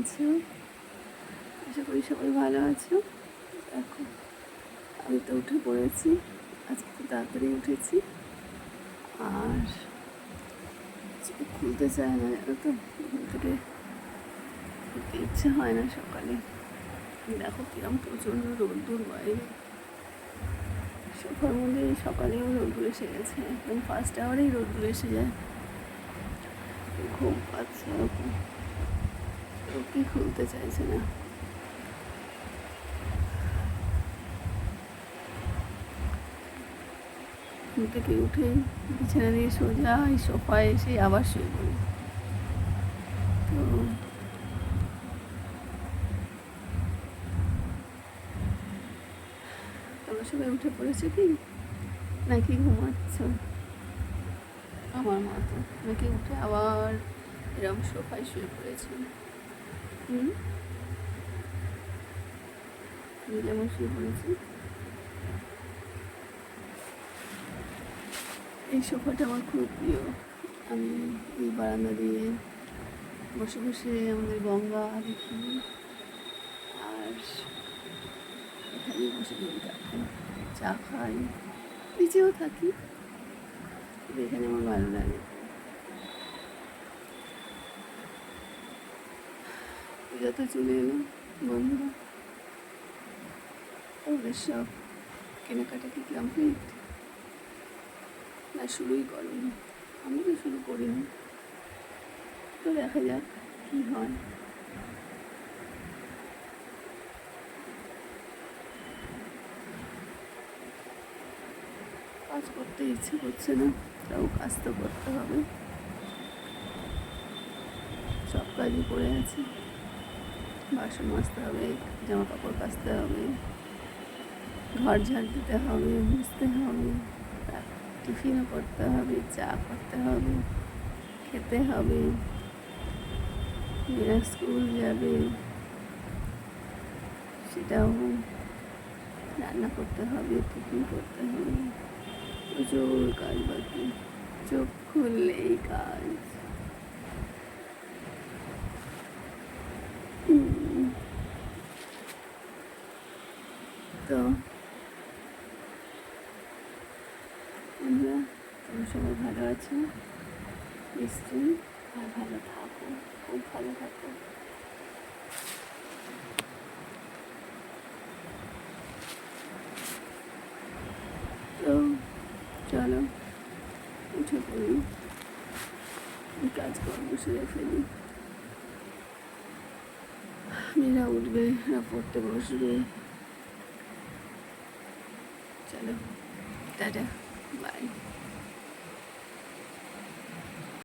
আছো? আশা করি সবাই ভালো আছো। দেখো, আমি তো উঠে পড়েছি। আজকে তো তাড়াতাড়ি উঠেছি। আর খুলতে চায় না, জানো তো? উঠতে ইচ্ছে হয় না সকালে। দেখো কিরম প্রচণ্ড রোদ্দুর বাইরে। সোফার মধ্যে সকালেও রোদ্দুর এসে গেছে। একদম ফার্স্ট আওয়ারেই রোদ্দুর এসে যায়। ঘুম পাচ্ছে ওরকম কি খুলতে চাইছে না। ঘুম থেকে উঠে বিছানা দিয়ে সোজা এই সোফায় এসে আবার শুয়ে পড়ি। তো তোমরা সবাই উঠে পড়েছে কি? নাকি ঘুমাচ্ছ? আমার মতো নাকি উঠে আবার এরম সোফায় শুয়ে পড়েছে। হুম? যেমন শুয়ে পড়েছি? এই সোফাটা আমার খুব প্রিয়। আমি এই বারান্দা দিয়ে বসে বসে আমাদের গঙ্গা দেখি। আর এখানেই বসে দিন চা খাই। নিচেও থাকি। কিন্তু আমার ভালো লাগে। পূজা তো চলে এলো, বন্ধুরা, ওদের সব কেনাকাটা কি কমপ্লিট না, শুরুই করেনি। আমি তো শুরু করিনি। তো দেখা যাক কী হয়। কাজ করতে ইচ্ছে করছে না। তাও কাজ তো করতে হবে। সব কাজই করে আছে। বাসন মাজতে হবে জামা কাপড় কাচতে হবে, ঘর ঝাড় দিতে হবে, মুছতে হবে, টিফিনও করতে হবে, চা করতে হবে, খেতে হবে, মেয়েরা স্কুল যাবে, সেটাও রান্না করতে হবে, টিফিন করতে হবে। প্রচুর কাজ বাকি চোখ খুললেই কাজ। তো বন্ধুরা তোমরা সবাই ভালো আছো? নিশ্চয়ই। আর ভালো থাকো। খুব ভালো থাকো তো চলো, উঠে পড়ি। কাজ কর্ম সেরে ফেলি মেয়েরা উঠবে, এরা পড়তে বসবে। চলো, টাটা, বাই।